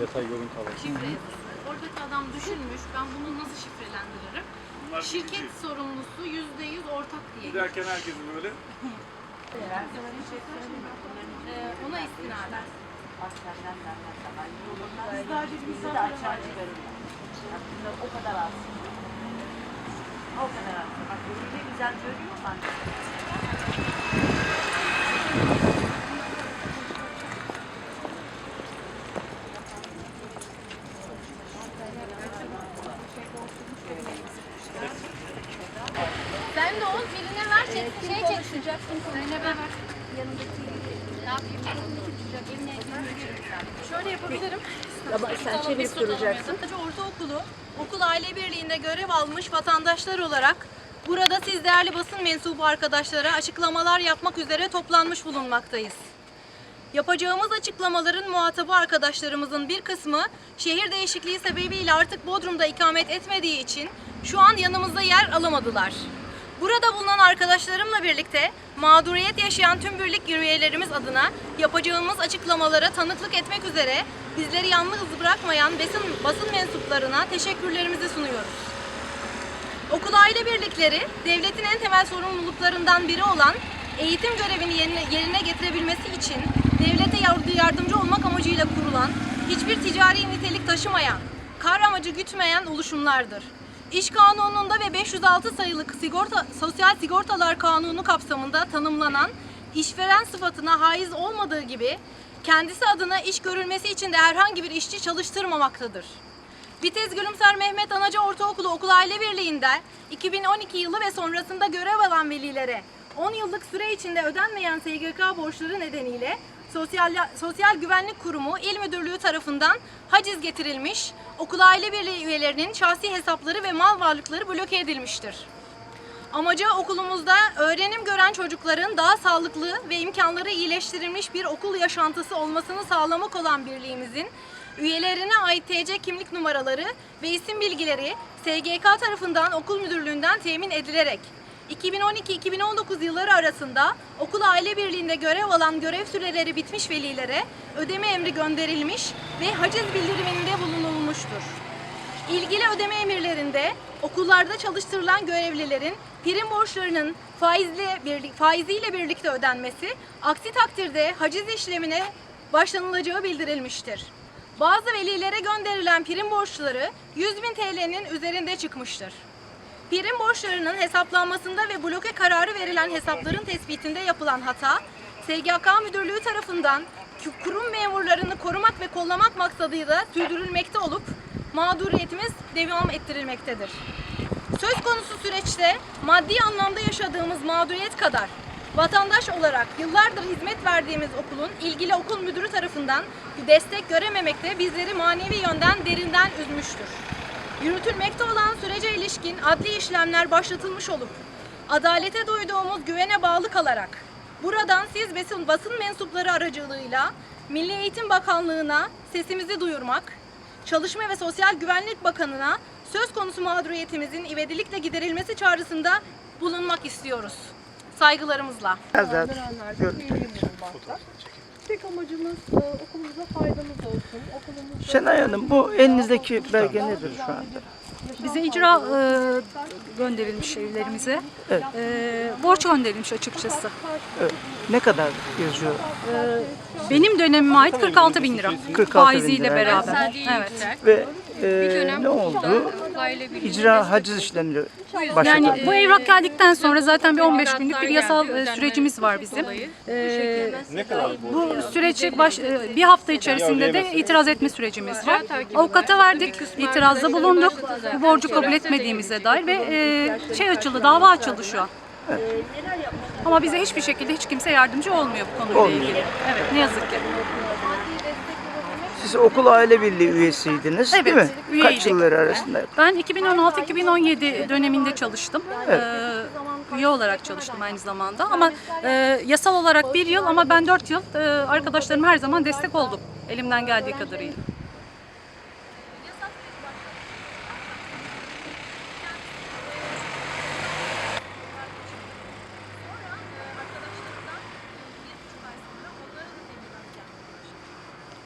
detay görüntü alalım. Şifre yazısı. Oradaki adam düşünmüş, ben bunu nasıl şifrelendiririm? Bunlar Şirket birinci. sorumlusu yüzde yüz ortak diye. Giderken herkesi böyle Ee, ona istinaden. O kadar az. O kadar az. Bak güzel görüyorlar. Birine ver, çek, şey çeksin. Zeynep'e ver. Ne yapayım? Şöyle yapabilirim. Ama sen çevirip duracaksın. Sadece Ortaokulu, okul aile birliğinde görev almış vatandaşlar olarak burada siz değerli basın mensubu arkadaşlara açıklamalar yapmak üzere toplanmış bulunmaktayız. Yapacağımız açıklamaların muhatabı arkadaşlarımızın bir kısmı şehir değişikliği sebebiyle artık Bodrum'da ikamet etmediği için şu an yanımızda yer alamadılar. Burada bulunan arkadaşlarımla birlikte mağduriyet yaşayan tüm birlik üyelerimiz adına yapacağımız açıklamalara tanıklık etmek üzere bizleri yalnız bırakmayan basın, basın mensuplarına teşekkürlerimizi sunuyoruz. Okul aile birlikleri devletin en temel sorumluluklarından biri olan eğitim görevini yerine, getirebilmesi için devlete yardı- yardımcı olmak amacıyla kurulan, hiçbir ticari nitelik taşımayan, kar amacı gütmeyen oluşumlardır. İş Kanunu'nda ve 506 sayılı sigorta, Sosyal Sigortalar Kanunu kapsamında tanımlanan işveren sıfatına haiz olmadığı gibi kendisi adına iş görülmesi için de herhangi bir işçi çalıştırmamaktadır. Vites Gülümser Mehmet Anaca Ortaokulu Okul Aile Birliği'nde 2012 yılı ve sonrasında görev alan velilere 10 yıllık süre içinde ödenmeyen SGK borçları nedeniyle Sosyal, Sosyal Güvenlik Kurumu İl Müdürlüğü tarafından haciz getirilmiş, Okul Aile Birliği üyelerinin şahsi hesapları ve mal varlıkları bloke edilmiştir. Amacı okulumuzda öğrenim gören çocukların daha sağlıklı ve imkanları iyileştirilmiş bir okul yaşantısı olmasını sağlamak olan birliğimizin üyelerine ait TC kimlik numaraları ve isim bilgileri SGK tarafından okul müdürlüğünden temin edilerek 2012-2019 yılları arasında okul aile birliğinde görev alan görev süreleri bitmiş velilere ödeme emri gönderilmiş ve haciz bildiriminde bulunulmuştur. İlgili ödeme emirlerinde okullarda çalıştırılan görevlilerin prim borçlarının faizle birlik, faiziyle birlikte ödenmesi, aksi takdirde haciz işlemine başlanılacağı bildirilmiştir. Bazı velilere gönderilen prim borçları 100 bin TL'nin üzerinde çıkmıştır. Prim borçlarının hesaplanmasında ve bloke kararı verilen hesapların tespitinde yapılan hata, SGK Müdürlüğü tarafından ku- kurum memurlarını korumak ve kollamak maksadıyla sürdürülmekte olup mağduriyetimiz devam ettirilmektedir. Söz konusu süreçte maddi anlamda yaşadığımız mağduriyet kadar vatandaş olarak yıllardır hizmet verdiğimiz okulun ilgili okul müdürü tarafından destek görememekte bizleri manevi yönden derinden üzmüştür. Yürütülmekte olan sürece ilişkin adli işlemler başlatılmış olup adalete duyduğumuz güvene bağlı kalarak buradan siz basın, basın mensupları aracılığıyla Milli Eğitim Bakanlığı'na sesimizi duyurmak, Çalışma ve Sosyal Güvenlik Bakanı'na söz konusu mağduriyetimizin ivedilikle giderilmesi çağrısında bulunmak istiyoruz. Saygılarımızla. Biraz Tek amacımız e, okulumuza faydamız olsun. Okulumuzda Şenay Hanım bu elinizdeki belge nedir şu anda? Bize icra e, gönderilmiş evlerimize. Evet. E, borç gönderilmiş açıkçası. Evet. Ne kadar yazıyor? Benim dönemime ait 46 bin lira. 46 bin Faiziyle lira. beraber. Evet. Ve e, ne oldu? İcra haciz işlemleri başladı. Yani bu evrak geldikten sonra zaten bir 15 günlük bir yasal e, sürecimiz var bizim. E, bu süreci baş, e, bir hafta içerisinde de itiraz etme sürecimiz var. Avukata verdik, itirazda bulunduk. Bu borcu kabul etmediğimize dair ve e, şey açıldı, dava açıldı şu an. Ama bize hiçbir şekilde hiç kimse yardımcı olmuyor bu konuyla Olmuyor. ilgili. Evet, ne yazık ki. Siz okul aile birliği üyesiydiniz değil mi? Evet, Kaç üyeydik. yılları arasında? Ben 2016-2017 döneminde çalıştım. Ee, üye olarak çalıştım aynı zamanda. Ama e, yasal olarak bir yıl ama ben dört yıl e, arkadaşlarım her zaman destek oldum. Elimden geldiği kadarıyla.